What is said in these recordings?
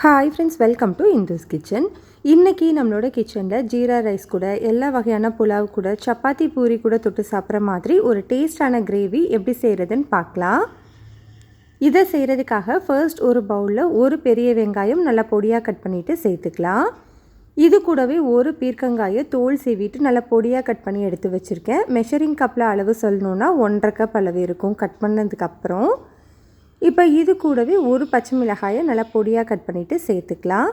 Hi friends welcome to Indhu's kitchen இன்றைக்கி நம்மளோட கிச்சனில் ஜீரா ரைஸ் கூட எல்லா வகையான புலாவ் கூட சப்பாத்தி பூரி கூட தொட்டு சாப்பிட்ற மாதிரி ஒரு டேஸ்டான கிரேவி எப்படி செய்கிறதுன்னு பார்க்கலாம். இதை செய்கிறதுக்காக ஃபர்ஸ்ட் ஒரு பவுலில் ஒரு பெரிய வெங்காயம் நல்லா பொடியாக கட் பண்ணிவிட்டு சேர்த்துக்கலாம். இது கூடவே ஒரு பீர்க்கங்காயை தோல் சீவிட்டு நல்லா பொடியாக கட் பண்ணி எடுத்து வச்சுருக்கேன். மெஷரிங் கப்பில் அளவு சொல்லணுன்னா ஒன்றரை கப் அளவு இருக்கும். கட் பண்ணதுக்கப்புறம் இப்போ இது கூடவே ஒரு பச்சை மிளகாயை நல்லா பொடியாக கட் பண்ணிவிட்டு சேர்த்துக்கலாம்.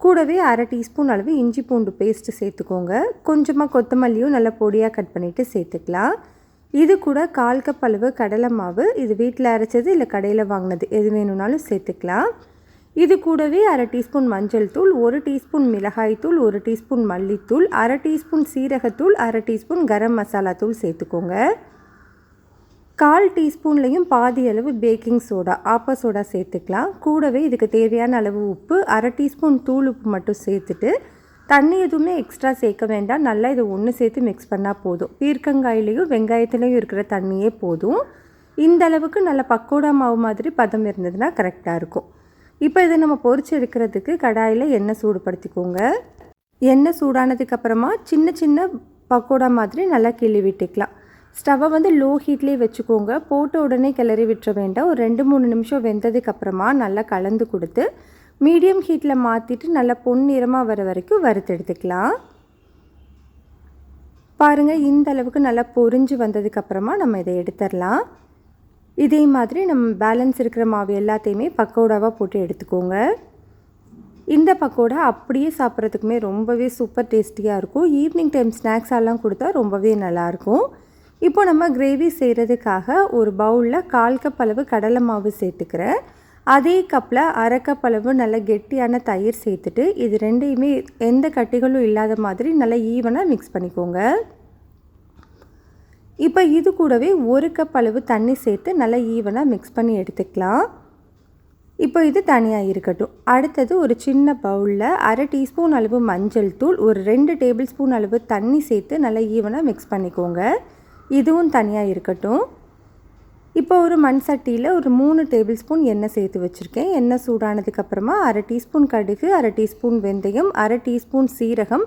கூடவே அரை டீஸ்பூன் அளவு இஞ்சி பூண்டு பேஸ்ட்டு சேர்த்துக்கோங்க. கொஞ்சமாக கொத்தமல்லியும் நல்லா பொடியாக கட் பண்ணிவிட்டு சேர்த்துக்கலாம். இது கூட கால் கப் அளவு கடலை மாவு. இது வீட்டில் அரைச்சது இல்லை கடையில் வாங்கினது. எது வேணும்னாலும் சேர்த்துக்கலாம். இது கூடவே அரை டீஸ்பூன் மஞ்சள் தூள் ஒரு டீஸ்பூன் மிளகாய் தூள் ஒரு டீஸ்பூன் மல்லித்தூள் அரை டீஸ்பூன் சீரகத்தூள் அரை டீஸ்பூன் கரம் மசாலா தூள் சேர்த்துக்கோங்க. கால் டீஸ்பூன்லேயும் பாதி அளவு பேக்கிங் சோடா ஆப்ப சோடா சேர்த்துக்கலாம். கூடவே இதுக்கு தேவையான அளவு உப்பு அரை டீஸ்பூன் தூள் உப்பு மட்டும் சேர்த்துட்டு தண்ணி எதுவுமே எக்ஸ்ட்ரா சேர்க்க வேண்டாம். நல்லா இதை ஒன்று சேர்த்து மிக்ஸ் பண்ணால் போதும். பீர்க்கங்காயிலையும் வெங்காயத்துலேயும் இருக்கிற தண்ணியே போதும். இந்த அளவுக்கு நல்ல பக்கோடா மாவு மாதிரி பதம் இருந்ததுன்னா கரெக்டாக இருக்கும். இப்போ இதை நம்ம பொறிச்சு எடுக்கிறதுக்கு கடாயில் எண்ணெய் சூடுபடுத்திக்கோங்க. எண்ணெய் சூடானதுக்கப்புறமா சின்ன சின்ன பக்கோடா மாதிரி நல்லா கிள்ளி விட்டுக்கலாம். ஸ்டவ்வை வந்து லோ ஹீட்லேயே வச்சுக்கோங்க. போட்ட உடனே கிளறி விட்டுற வேண்டாம். ஒரு ரெண்டு மூணு நிமிஷம் வெந்ததுக்கப்புறமா நல்லா கலந்து கொடுத்து மீடியம் ஹீட்டில் மாற்றிட்டு நல்லா பொன்னிறமாக வர வரைக்கும் வறுத்து எடுத்துக்கலாம். பாருங்கள் இந்த அளவுக்கு நல்லா பொறிஞ்சு வந்ததுக்கப்புறமா நம்ம இதை எடுத்துடலாம். இதே மாதிரி நம்ம பேலன்ஸ் இருக்கிற மாவு எல்லாத்தையுமே பக்கோடாவாக போட்டு எடுத்துக்கோங்க. இந்த பக்கோடா அப்படியே சாப்பிட்றதுக்குமே ரொம்பவே சூப்பர் டேஸ்டியாக இருக்கும். ஈவினிங் டைம் ஸ்நாக்ஸ் எல்லாம் கொடுத்தா ரொம்பவே நல்லாயிருக்கும். இப்போ நம்ம கிரேவி செய்கிறதுக்காக ஒரு பவுலில் கால் கப் அளவு கடலை மாவு சேர்த்துக்கிறேன். அதே கப்பில் அரை கப் அளவு நல்ல கெட்டியான தயிர் சேர்த்துட்டு இது ரெண்டையுமே எந்த கட்டிகளும் இல்லாத மாதிரி நல்லா ஈவனாக மிக்ஸ் பண்ணிக்கோங்க. இப்போ இது கூடவே ஒரு கப் அளவு தண்ணி சேர்த்து நல்லா ஈவனாக மிக்ஸ் பண்ணி எடுத்துக்கலாம். இப்போ இது தனியாக இருக்கட்டும். அடுத்தது ஒரு சின்ன பவுலில் அரை டீஸ்பூன் அளவு மஞ்சள் தூள் ஒரு ரெண்டு டேபிள் ஸ்பூன் அளவு தண்ணி சேர்த்து நல்லா ஈவனாக மிக்ஸ் பண்ணிக்கோங்க. இதுவும் தனியாக இருக்கட்டும். இப்போ ஒரு மண் சட்டியில் ஒரு மூணு டேபிள் ஸ்பூன் எண்ணெய் சேர்த்து வச்சுருக்கேன். எண்ணெய் சூடானதுக்கப்புறமா அரை டீஸ்பூன் கடுகு அரை டீஸ்பூன் வெந்தயம் அரை டீஸ்பூன் சீரகம்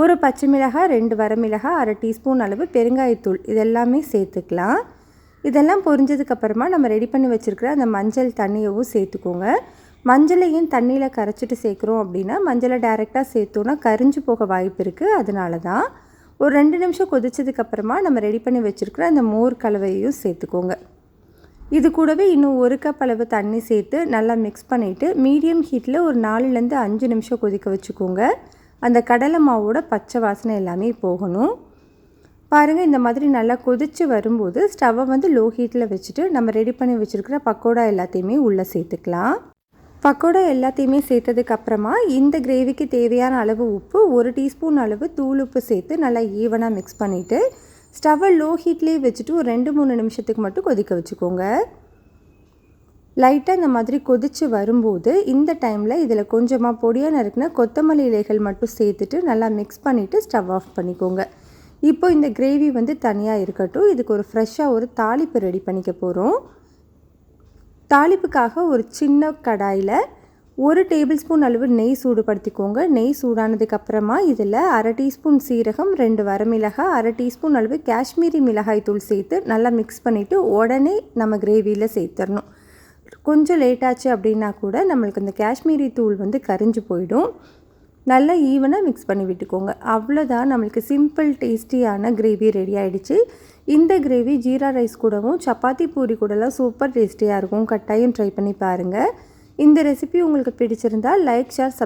ஒரு பச்சை மிளகாய் ரெண்டு வரமிளகாய் அரை டீஸ்பூன் அளவு பெருங்காயத்தூள். இதெல்லாமே சேர்த்துக்கலாம். இதெல்லாம் பொரிஞ்சதுக்கப்புறமா நம்ம ரெடி பண்ணி வச்சுருக்கிற அந்த மஞ்சள் தண்ணியவும் சேர்த்துக்கோங்க. மஞ்சளையும் தண்ணியில் கரைச்சிட்டு சேர்க்குறோம் அப்படின்னா மஞ்சளை டைரெக்டாக சேர்த்தோன்னா கரிஞ்சு போக வாய்ப்பு இருக்குது. அதனால தான் ஒரு ரெண்டு நிமிஷம் கொதிச்சதுக்கப்புறமா நம்ம ரெடி பண்ணி வச்சுருக்கிற அந்த மோர் கலவையையும் சேர்த்துக்கோங்க. இது கூடவே இன்னும் ஒரு கப் அளவு தண்ணி சேர்த்து நல்லா மிக்ஸ் பண்ணிவிட்டு மீடியம் ஹீட்டில் ஒரு நாலுலேருந்து அஞ்சு நிமிஷம் கொதிக்க வச்சுக்கோங்க. அந்த கடலை மாவோட பச்சை வாசனை எல்லாமே போகணும். பாருங்கள் இந்த மாதிரி நல்லா கொதித்து வரும்போது ஸ்டவ்வை வந்து லோ ஹீட்டில் வச்சுட்டு நம்ம ரெடி பண்ணி வச்சுருக்கிற பக்கோடா எல்லாத்தையுமே உள்ளே சேர்த்துக்கலாம். பக்கோடா எல்லாத்தையுமே சேர்த்ததுக்கு அப்புறமா இந்த கிரேவிக்கு தேவையான அளவு உப்பு ஒரு டீஸ்பூன் அளவு தூள் உப்பு சேர்த்து நல்லா ஈவனாக மிக்ஸ் பண்ணிவிட்டு ஸ்டவ்வை லோ ஹீட்லேயே வச்சுட்டு ஒரு ரெண்டு மூணு நிமிஷத்துக்கு மட்டும் கொதிக்க வச்சுக்கோங்க. லைட்டாக இந்த மாதிரி கொதித்து வரும்போது இந்த டைமில் இதில் கொஞ்சமாக பொடியாக நறுக்கின கொத்தமல்லி இலைகள் மட்டும் சேர்த்துட்டு நல்லா மிக்ஸ் பண்ணிவிட்டு ஸ்டவ் ஆஃப் பண்ணிக்கோங்க. இப்போ இந்த கிரேவி வந்து தனியாக இருக்கட்டும் இதுக்கு ஒரு ஃப்ரெஷ்ஷாக ஒரு தாளிப்பு ரெடி பண்ணிக்க போகிறோம் தாளிப்புக்காக ஒரு சின்ன கடாயில் ஒரு டேபிள் ஸ்பூன் அளவு நெய் சூடுபடுத்திக்கோங்க. நெய் சூடானதுக்கப்புறமா இதில் அரை டீஸ்பூன் சீரகம் ரெண்டு வரமிளகாய் அரை டீஸ்பூன் அளவு காஷ்மீரி மிளகாய் தூள் சேர்த்து நல்லா மிக்ஸ் பண்ணிவிட்டு உடனே நம்ம கிரேவியில் சேர்த்துடணும் கொஞ்சம் லேட்டாச்சு அப்படின்னா கூட நம்மளுக்கு இந்த காஷ்மீரி தூள் வந்து கரிஞ்சு போயிடும். நல்லா ஈவனாக மிக்ஸ் பண்ணி விட்டுக்கோங்க. அவ்வளோதான் நம்மளுக்கு சிம்பிள் டேஸ்டியான கிரேவி ரெடி ஆகிடுச்சு இந்த கிரேவி ஜீரா ரைஸ் கூடவும் சப்பாத்தி பூரி கூடலாம் சூப்பர் டேஸ்டியாக இருக்கும். கட்டாயம் ட்ரை பண்ணி பாருங்கள் இந்த ரெசிபி உங்களுக்கு பிடிச்சிருந்தால் லைக் ஷேர் சப்